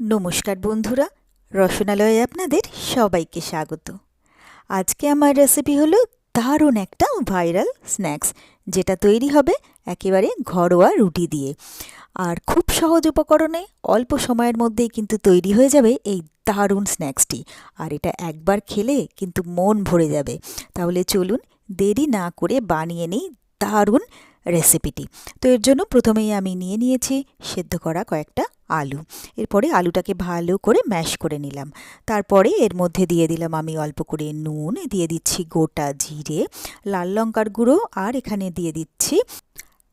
নমস্কার বন্ধুরা, রসনালয়ে আপনাদের সবাইকে স্বাগত। আজকে আমার রেসিপি হলো দারুণ একটা ভাইরাল স্ন্যাক্স যেটা তৈরি হবে একেবারে ঘরোয়া রুটি দিয়ে। আর খুব সহজ উপকরণে অল্প সময়ের মধ্যেই কিন্তু তৈরি হয়ে যাবে এই দারুণ স্ন্যাক্সটি আর এটা একবার খেলে কিন্তু মন ভরে যাবে। তাহলে চলুন দেরি না করে বানিয়ে নিই দারুণ রেসিপিটি। তো এর জন্য প্রথমেই আমি নিয়ে নিয়েছি সেদ্ধ করা কয়েকটা আলু। এরপরে আলুটাকে ভালো করে ম্যাশ করে নিলাম। তারপরে এর মধ্যে দিয়ে দিলাম আমি অল্প করে নুন, দিয়ে দিচ্ছি গোটা জিরে, লাল লঙ্কার গুঁড়ো, আর এখানে দিয়ে দিচ্ছি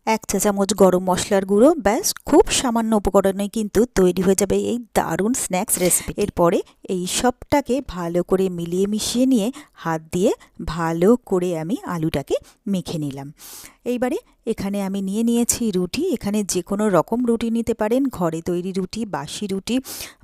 এক চা চামচ গরম মশলার গুঁড়ো, ব্যাস, খুব সামান্য উপকরণে কিন্তু তৈরি হয়ে যাবে এই দারুণ স্ন্যাক্স রেসিপি। এরপরে এই সবটাকে ভালো করে মিলিয়ে মিশিয়ে নিয়ে হাত দিয়ে ভালো করে আমি আলুটাকে মেখে নিলাম। এইবারে এখানে আমি নিয়ে নিয়েছি রুটি। এখানে যে কোনো রকম রুটি নিতে পারেন। ঘরে তৈরি রুটি, বাসি রুটি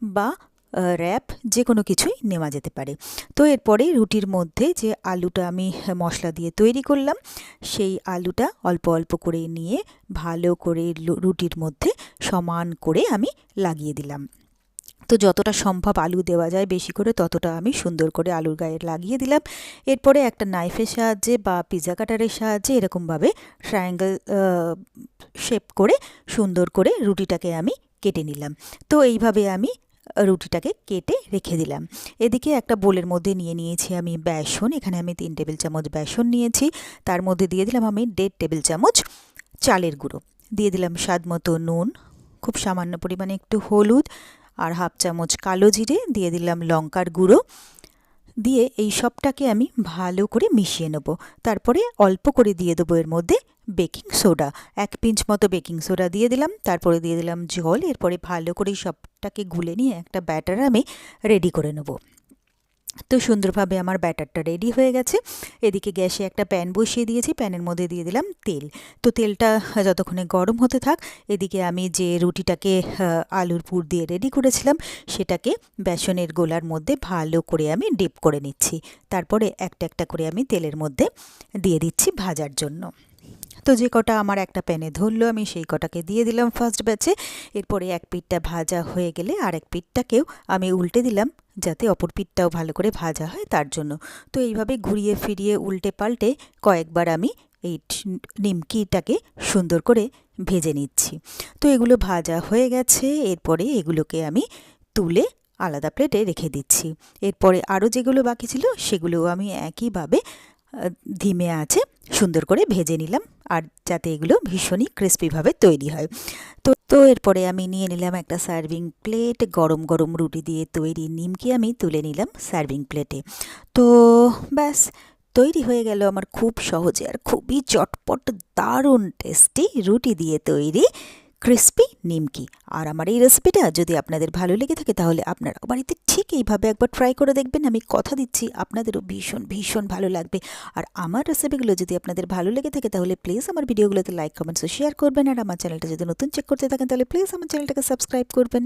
বা র্যাপ যে কোনো কিছুই নেওয়া যেতে পারে। তো এরপরে রুটির মধ্যে যে আলুটা আমি মশলা দিয়ে তৈরি করলাম, সেই আলুটা অল্প অল্প করে নিয়ে ভালো করে রুটির মধ্যে সমান করে আমি লাগিয়ে দিলাম। তো যতটা সম্ভব আলু দেওয়া যায় বেশি করে, ততটা আমি সুন্দর করে আলুর গায়ে লাগিয়ে দিলাম। এরপরে একটা নাইফের সাহায্যে বা পিজা কাটারের সাহায্যে এরকমভাবে ট্রায়াঙ্গেল শেপ করে সুন্দর করে রুটিটাকে আমি কেটে নিলাম। তো এইভাবে আমি রুটিটাকে কেটে রেখে দিলাম। এদিকে একটা বোলের মধ্যে নিয়ে নিয়েছি আমি বেসন, এখানে আমি তিন টেবিল চামচ বেসন নিয়েছি। তার মধ্যে দিয়ে দিলাম আমি দেড় টেবিল চামচ চালের গুঁড়ো। দিয়ে দিলাম স্বাদ মতো নুন, খুব সামান্য পরিমাণে একটু হলুদ আর হাফ চামচ কালো জিরে, দিয়ে দিলাম লঙ্কার গুঁড়ো। দিয়ে এই সবটাকে আমি ভালো করে মিশিয়ে নেব। তারপরে অল্প করে দিয়ে দেবো এর মধ্যে বেকিং সোডা। এক পিঞ্চ মতো বেকিং সোডা দিয়ে দিলাম, তারপরে দিয়ে দিলাম জল। এরপরে ভালো করে সবটাকে গুলে নিয়ে একটা ব্যাটার আমি রেডি করে নেব। তো সুন্দরভাবে আমার ব্যাটারটা রেডি হয়ে গেছে। এদিকে গ্যাসে একটা প্যান বসিয়ে দিয়েছি, প্যানের মধ্যে দিয়ে দিলাম তেল। তো তেলটা যতক্ষণে গরম হতে থাক, এদিকে আমি যে রুটিটাকে আলুর পুর দিয়ে রেডি করেছিলাম, সেটাকে বেসনের গোলার মধ্যে ভালো করে আমি ডিপ করে নিচ্ছি। তারপরে একটা একটা করে আমি তেলের মধ্যে দিয়ে দিচ্ছি ভাজার জন্য। তো যে কটা আমার একটা প্যানে ধরলো, আমি সেই কটাকে দিয়ে দিলাম ফার্স্ট ব্যাচে এরপরে এক পিঠটা ভাজা হয়ে গেলে আর এক পিঠটাকেও আমি উল্টে দিলাম, যাতে অপর পিঠটাও ভালো করে ভাজা হয় তার জন্য। তো এইভাবে ঘুরিয়ে ফিরিয়ে উল্টে পাল্টে কয়েকবার আমি এই নিমকিটাকে সুন্দর করে ভেজে নিচ্ছি। তো এগুলো ভাজা হয়ে গেছে, এরপরে এগুলোকে আমি তুলে আলাদা প্লেটে রেখে দিচ্ছি। এরপরে আরও যেগুলো বাকি ছিল, সেগুলোও আমি একইভাবে ধিমে আছে, সুন্দর করে ভেজে নিলাম, আর যাতে এগুলো ভীষণই ক্রিস্পিভাবে তৈরি হয়। তো তো এরপরে আমি নিয়ে নিলাম একটা সার্ভিং প্লেট, গরম গরম রুটি দিয়ে তৈরি নিমকি আমি তুলে নিলাম সার্ভিং প্লেটে। তো ব্যাস, তৈরি হয়ে গেল আমার খুব সহজে আর খুবই চটপট, দারুণ টেস্টি রুটি দিয়ে তৈরি ক্রিস্পি নিমকি আর আমার এই রেসিপিটা যদি আপনাদের ভালো লেগে থাকে, তাহলে আপনারা বাড়িতে ঠিক এইভাবে একবার ট্রাই করে দেখবেন। আমি কথা দিচ্ছি, আপনাদেরও ভীষণ ভীষণ ভালো লাগবে। আর আমার রেসিপিগুলো যদি আপনাদের ভালো লেগে থাকে, তাহলে প্লিজ আমার ভিডিওগুলোতে লাইক কমেন্টস শেয়ার করবেন। আর আমার চ্যানেলটা যদি নতুন চেক করতে থাকেন, তাহলে প্লিজ আমার চ্যানেলটাকে সাবস্ক্রাইব করবেন।